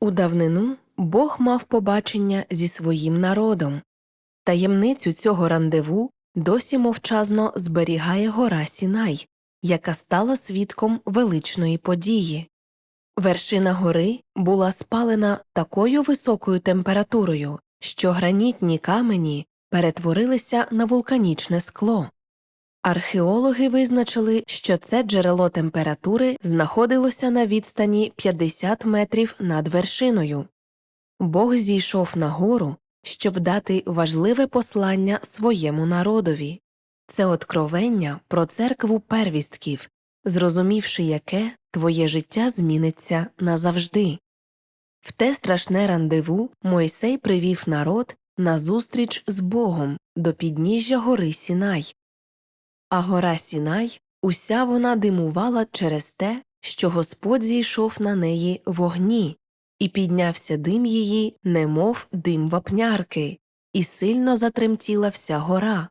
У давнину Бог мав побачення зі своїм народом. Таємницю цього рандеву досі мовчазно зберігає гора Сінай, яка стала свідком величної події. Вершина гори була спалена такою високою температурою, що гранітні камені перетворилися на вулканічне скло. Археологи визначили, що це джерело температури знаходилося на відстані 50 метрів над вершиною. Бог зійшов на гору, щоб дати важливе послання своєму народові це откровення про церкву первістків, зрозумівши яке твоє життя зміниться назавжди. В те страшне рандеву Мойсей привів народ на зустріч з Богом до підніжжя гори Сінай. А гора Сінай уся вона димувала через те, що Господь зійшов на неї вогні, і піднявся дим її, немов дим вапнярки, і сильно затремтіла вся гора,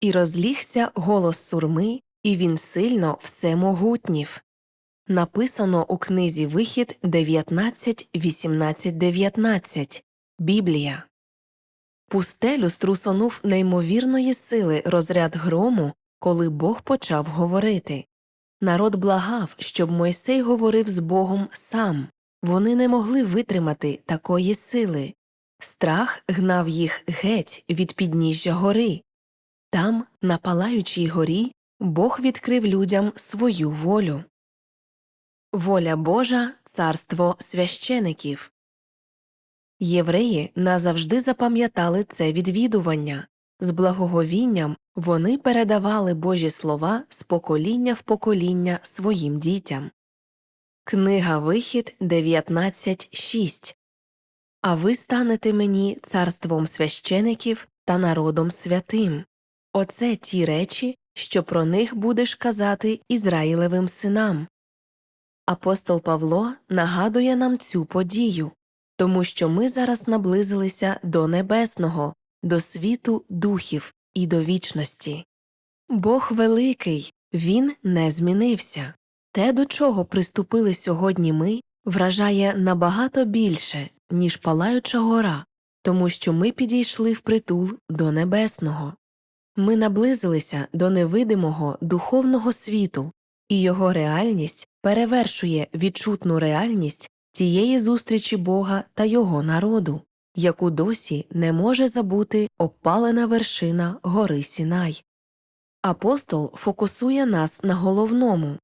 і розлігся голос сурми, і він сильно всемогутнів. Написано у книзі Вихід 19, 18, 19 Біблія. Пустелю струсонув неймовірної сили розряд грому, коли Бог почав говорити. Народ благав, щоб Мойсей говорив з Богом сам. Вони не могли витримати такої сили. Страх гнав їх геть від підніжжя гори. Там, на палаючій горі, Бог відкрив людям свою волю. Воля Божа царство священиків. Євреї назавжди запам'ятали це відвідування. З благоговінням вони передавали Божі слова з покоління в покоління своїм дітям. Книга Вихід 19.6 А ви станете мені царством священиків та народом святим. Оце ті речі, що про них будеш казати Ізраїлевим синам. Апостол Павло нагадує нам цю подію, тому що ми зараз наблизилися до небесного, до світу духів і до вічності. Бог великий, Він не змінився. Те, до чого приступили сьогодні ми, вражає набагато більше, ніж палаюча гора, тому що ми підійшли впритул до небесного. Ми наблизилися до невидимого духовного світу, і його реальність перевершує відчутну реальність тієї зустрічі Бога та його народу, яку досі не може забути обпалена вершина гори Сінай. Апостол фокусує нас на головному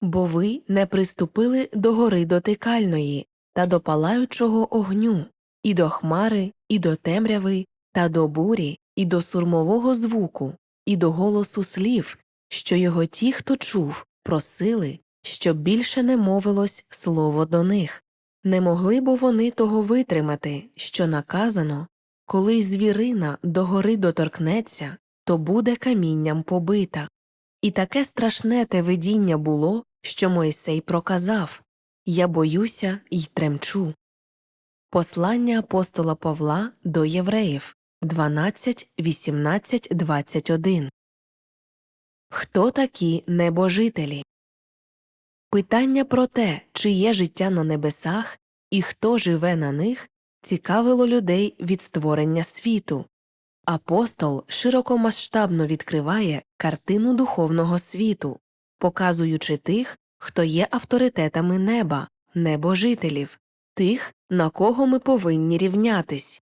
бо ви не приступили до гори дотикальної та до палаючого огню, і до хмари, і до темряви, та до бурі, і до сурмового звуку, і до голосу слів, що його ті, хто чув, просили, щоб більше не мовилось слово до них. Не могли бо вони того витримати, що наказано коли звірина до гори доторкнеться, то буде камінням побита. І таке страшне те видіння було, що Мойсей проказав Я боюся й тремчу. Послання апостола Павла до євреїв 12, 18, 21 Хто такі небожителі? Питання про те, чи є життя на небесах і хто живе на них, цікавило людей від створення світу. Апостол широкомасштабно відкриває картину духовного світу, показуючи тих, хто є авторитетами неба, небожителів, тих, на кого ми повинні рівнятись.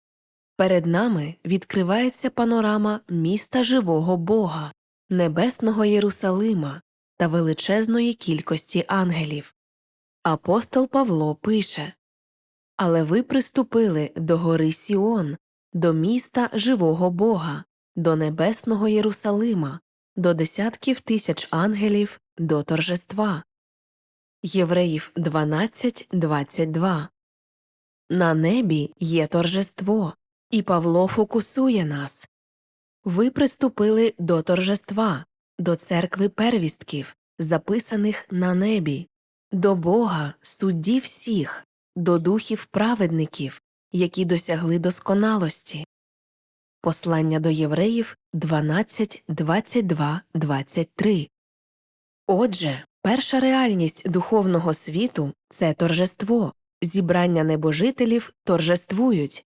Перед нами відкривається панорама міста живого Бога, небесного Єрусалима та величезної кількості ангелів. Апостол Павло пише Але ви приступили до гори Сіон, до міста живого Бога, до небесного Єрусалима, до десятків тисяч ангелів, до торжества. Євреїв 12.22 На небі є торжество, і Павло фокусує нас. Ви приступили до торжества, до церкви первістків, записаних на небі, до Бога, судді всіх, до духів праведників, які досягли досконалості. Послання до євреїв 12, 22, 23 Отже, перша реальність духовного світу це торжество, зібрання небожителів торжествують,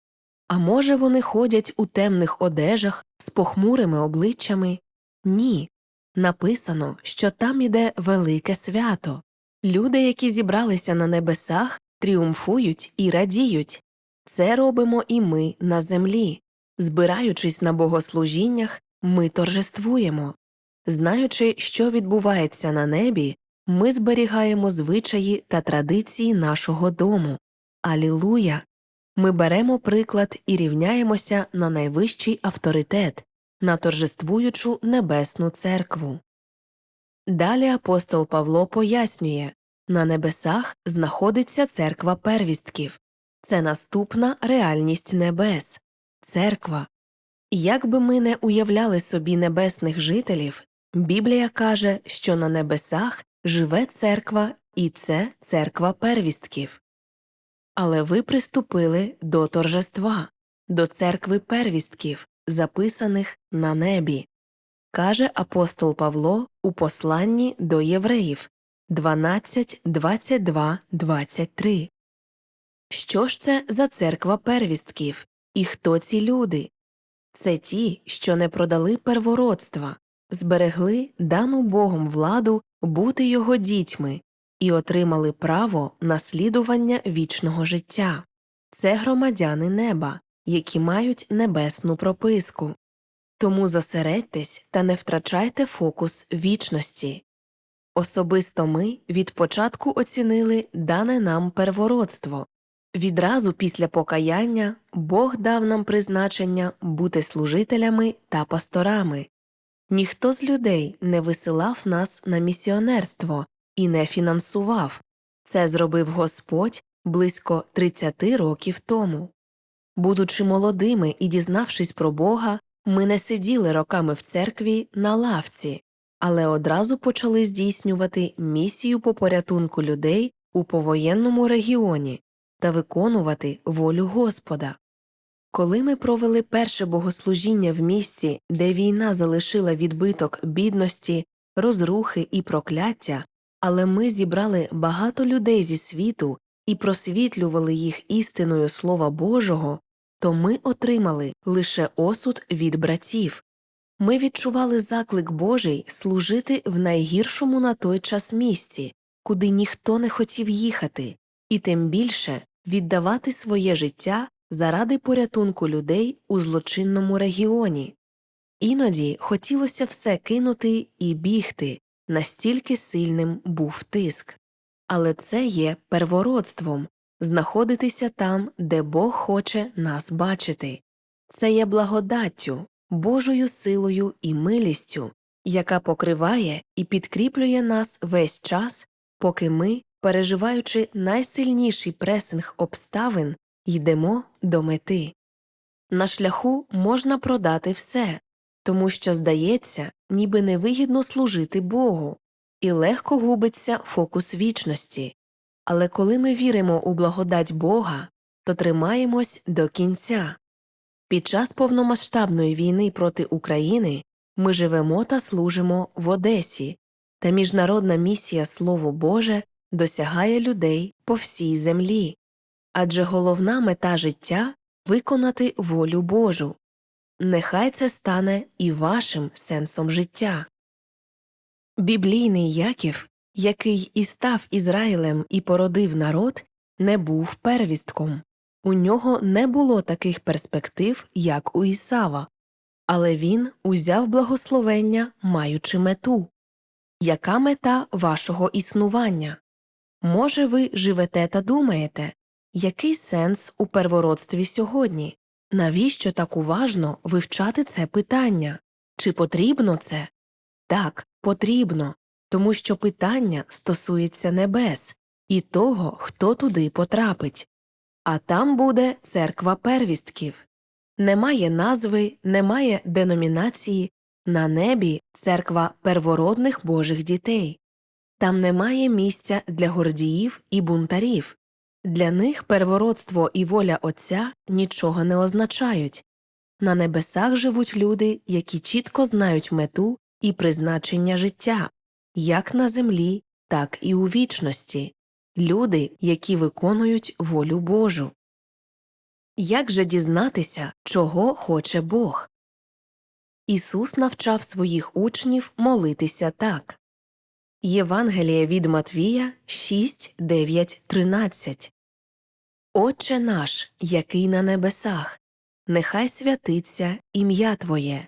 а може, вони ходять у темних одежах з похмурими обличчями? Ні. Написано, що там іде велике свято. Люди, які зібралися на небесах, тріумфують і радіють. Це робимо і ми на землі. Збираючись на богослужіннях, ми торжествуємо. Знаючи, що відбувається на небі, ми зберігаємо звичаї та традиції нашого дому. Алілуя! Ми беремо приклад і рівняємося на найвищий авторитет, на торжествуючу небесну церкву. Далі апостол Павло пояснює на небесах знаходиться церква первістків. Це наступна реальність небес, церква. Як би ми не уявляли собі небесних жителів, Біблія каже, що на небесах живе церква, і це церква первістків. Але ви приступили до торжества, до церкви первістків, записаних на небі, каже апостол Павло у посланні до євреїв 12, 22, 23. Що ж це за церква первістків, і хто ці люди? Це ті, що не продали первородства, зберегли дану Богом владу бути його дітьми і отримали право наслідування вічного життя. Це громадяни неба, які мають небесну прописку. Тому зосередьтесь та не втрачайте фокус вічності. Особисто ми від початку оцінили дане нам первородство. Відразу після покаяння Бог дав нам призначення бути служителями та пасторами. Ніхто з людей не висилав нас на місіонерство і не фінансував. Це зробив Господь близько 30 років тому. Будучи молодими і дізнавшись про Бога, ми не сиділи роками в церкві на лавці, але одразу почали здійснювати місію по порятунку людей у повоєнному регіоні та виконувати волю Господа. Коли ми провели перше богослужіння в місці, де війна залишила відбиток бідності, розрухи і прокляття, але ми зібрали багато людей зі світу і просвітлювали їх істиною Слова Божого, то ми отримали лише осуд від братів. Ми відчували заклик Божий служити в найгіршому на той час місці, куди ніхто не хотів їхати, і тим більше віддавати своє життя заради порятунку людей у злочинному регіоні. Іноді хотілося все кинути і бігти, настільки сильним був тиск. Але це є первородством знаходитися там, де Бог хоче нас бачити. Це є благодаттю, Божою силою і милістю, яка покриває і підкріплює нас весь час, поки ми, переживаючи найсильніший пресинг обставин, йдемо до мети. На шляху можна продати все, тому що, здається, ніби невигідно служити Богу, і легко губиться фокус вічності. Але коли ми віримо у благодать Бога, то тримаємось до кінця. Під час повномасштабної війни проти України ми живемо та служимо в Одесі, та міжнародна місія Слово Боже досягає людей по всій землі, адже головна мета життя виконати волю Божу. Нехай це стане і вашим сенсом життя. Біблійний Яків, який і став Ізраїлем і породив народ, не був первістком. У нього не було таких перспектив, як у Ісава, але він узяв благословення, маючи мету. Яка мета вашого існування? Може, ви живете та думаєте, який сенс у первородстві сьогодні? Навіщо так уважно вивчати це питання? Чи потрібно це? Так, потрібно, тому що питання стосується небес і того, хто туди потрапить. А там буде церква первістків. Немає назви, немає деномінації, на небі церква первородних божих дітей. Там немає місця для гордіїв і бунтарів. Для них первородство і воля Отця нічого не означають. На небесах живуть люди, які чітко знають мету і призначення життя, як на землі, так і у вічності. люди, які виконують волю Божу. Як же дізнатися, чого хоче Бог? Ісус навчав своїх учнів молитися так. Євангелія від Матвія 6, 9, 13 Отче наш, який на небесах, нехай святиться ім'я Твоє,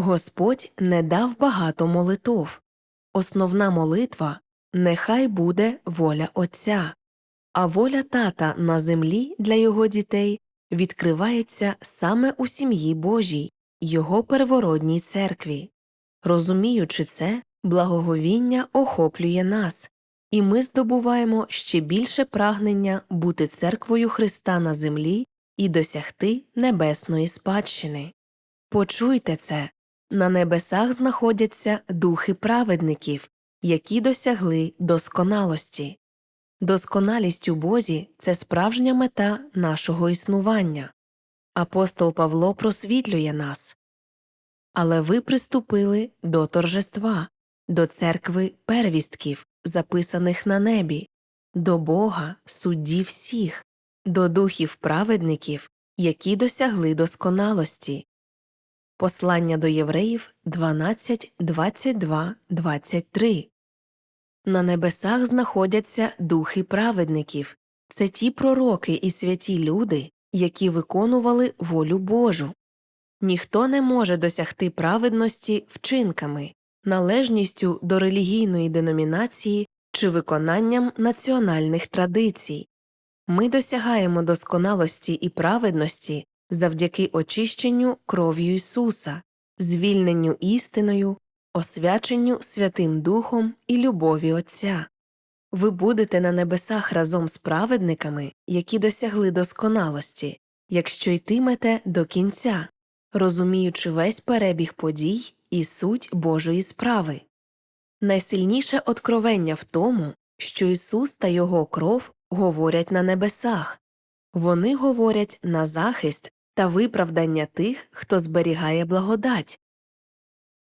Господь не дав багато молитов. Основна молитва нехай буде воля Отця, а воля тата на землі для його дітей відкривається саме у сім'ї Божій, його первородній церкві. Розуміючи це, благоговіння охоплює нас, і ми здобуваємо ще більше прагнення бути церквою Христа на землі і досягти небесної спадщини. Почуйте це на небесах знаходяться духи праведників, які досягли досконалості. Досконалість у Бозі це справжня мета нашого існування. Апостол Павло просвітлює нас. Але ви приступили до торжества, до церкви первістків, записаних на небі, до Бога, судді всіх, до духів праведників, які досягли досконалості. Послання до євреїв 12, 22, 23 На небесах знаходяться духи праведників це ті пророки і святі люди, які виконували волю Божу. Ніхто не може досягти праведності вчинками, належністю до релігійної деномінації чи виконанням національних традицій. Ми досягаємо досконалості і праведності завдяки очищенню кров'ю Ісуса, звільненню істиною, освяченню Святим Духом і любові Отця. Ви будете на небесах разом з праведниками, які досягли досконалості, якщо йтимете до кінця, розуміючи весь перебіг подій і суть Божої справи. Найсильніше откровення в тому, що Ісус та Його кров говорять на небесах, вони говорять на захист та виправдання тих, хто зберігає благодать.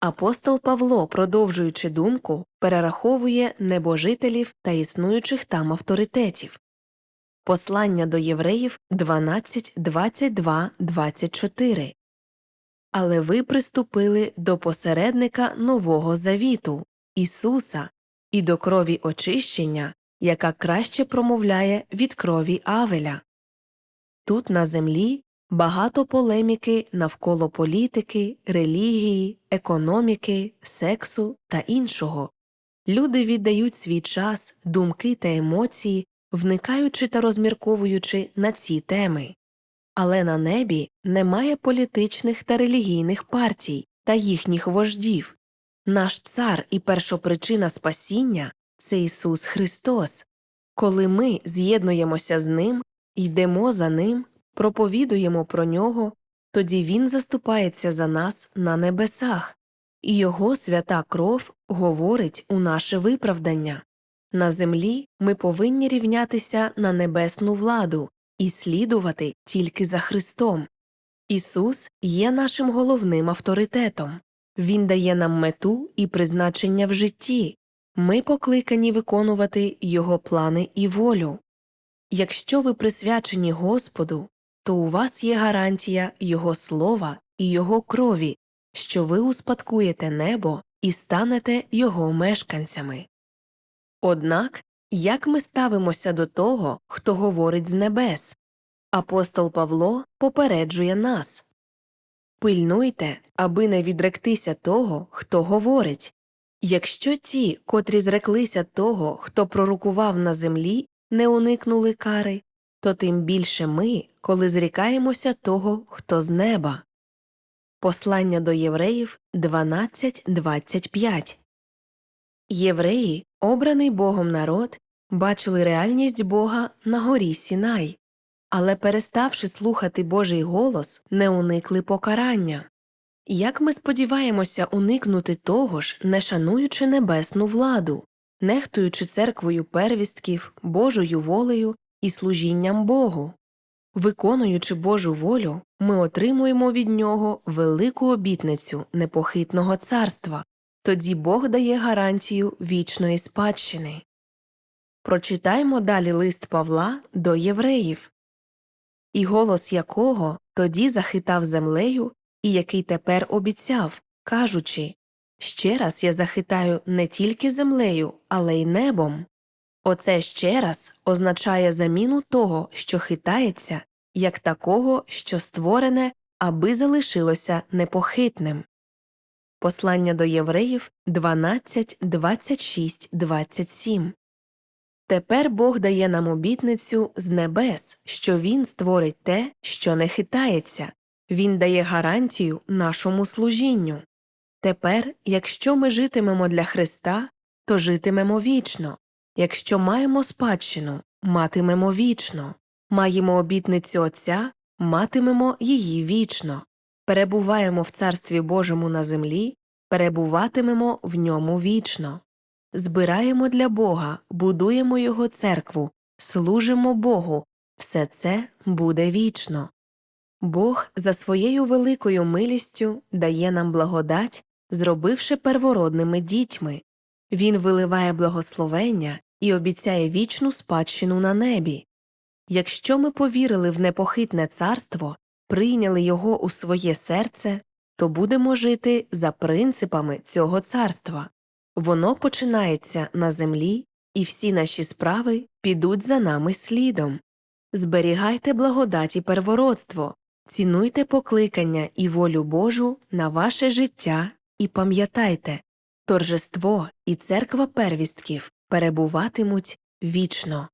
Апостол Павло, продовжуючи думку, перераховує небожителів та існуючих там авторитетів. Послання до євреїв 12, 22, 24 Але ви приступили до посередника Нового Завіту, Ісуса, і до крові очищення, яка краще промовляє від крові Авеля. Тут на землі багато полеміки навколо політики, релігії, економіки, сексу та іншого. Люди віддають свій час, думки та емоції, вникаючи та розмірковуючи на ці теми. Але на небі немає політичних та релігійних партій та їхніх вождів. Наш цар і першопричина спасіння це Ісус Христос. Коли ми з'єднуємося з Ним, йдемо за Ним, проповідуємо про нього, тоді Він заступається за нас на небесах, і Його свята кров говорить у наше виправдання. На землі ми повинні рівнятися на небесну владу і слідувати тільки за Христом. Ісус є нашим головним авторитетом. Він дає нам мету і призначення в житті, ми покликані виконувати Його плани і волю. Якщо ви присвячені Господу, то у вас є гарантія Його слова і Його крові, що ви успадкуєте небо і станете його мешканцями. Однак, як ми ставимося до того, хто говорить з небес? Апостол Павло попереджує нас Пильнуйте, аби не відректися того, хто говорить. Якщо ті, котрі зреклися того, хто пророкував на землі, не уникнули кари, то тим більше ми, коли зрікаємося того, хто з неба. Послання до євреїв 12.25 Євреї обраний Богом народ бачили реальність Бога на горі Сінай, але, переставши слухати Божий голос, не уникли покарання. Як ми сподіваємося уникнути того ж, не шануючи небесну владу, нехтуючи церквою первістків, Божою волею і служінням Богу? Виконуючи Божу волю, ми отримуємо від нього велику обітницю непохитного царства, тоді Бог дає гарантію вічної спадщини. Прочитаймо далі лист Павла до євреїв, і голос якого тоді захитав землею, і який тепер обіцяв, кажучи Ще раз я захитаю не тільки землею, але й небом. Оце ще раз означає заміну того, що хитається, як такого, що створене, аби залишилося непохитним. Послання до євреїв 12, 26, 27 Тепер Бог дає нам обітницю з небес, що Він створить те, що не хитається, Він дає гарантію нашому служінню. Тепер, якщо ми житимемо для Христа, то житимемо вічно, якщо маємо спадщину, матимемо вічно, маємо обітницю Отця, матимемо її вічно, перебуваємо в Царстві Божому на землі, перебуватимемо в ньому вічно. Збираємо для Бога, будуємо Його церкву, служимо Богу, все це буде вічно. Бог за своєю великою милістю дає нам благодать, зробивши первородними дітьми. Він виливає благословення і обіцяє вічну спадщину на небі. Якщо ми повірили в непохитне царство, прийняли його у своє серце, то будемо жити за принципами цього царства. Воно починається на землі, і всі наші справи підуть за нами слідом. Зберігайте благодать і первородство, цінуйте покликання і волю Божу на ваше життя і пам'ятайте торжество і церква первістків перебуватимуть вічно.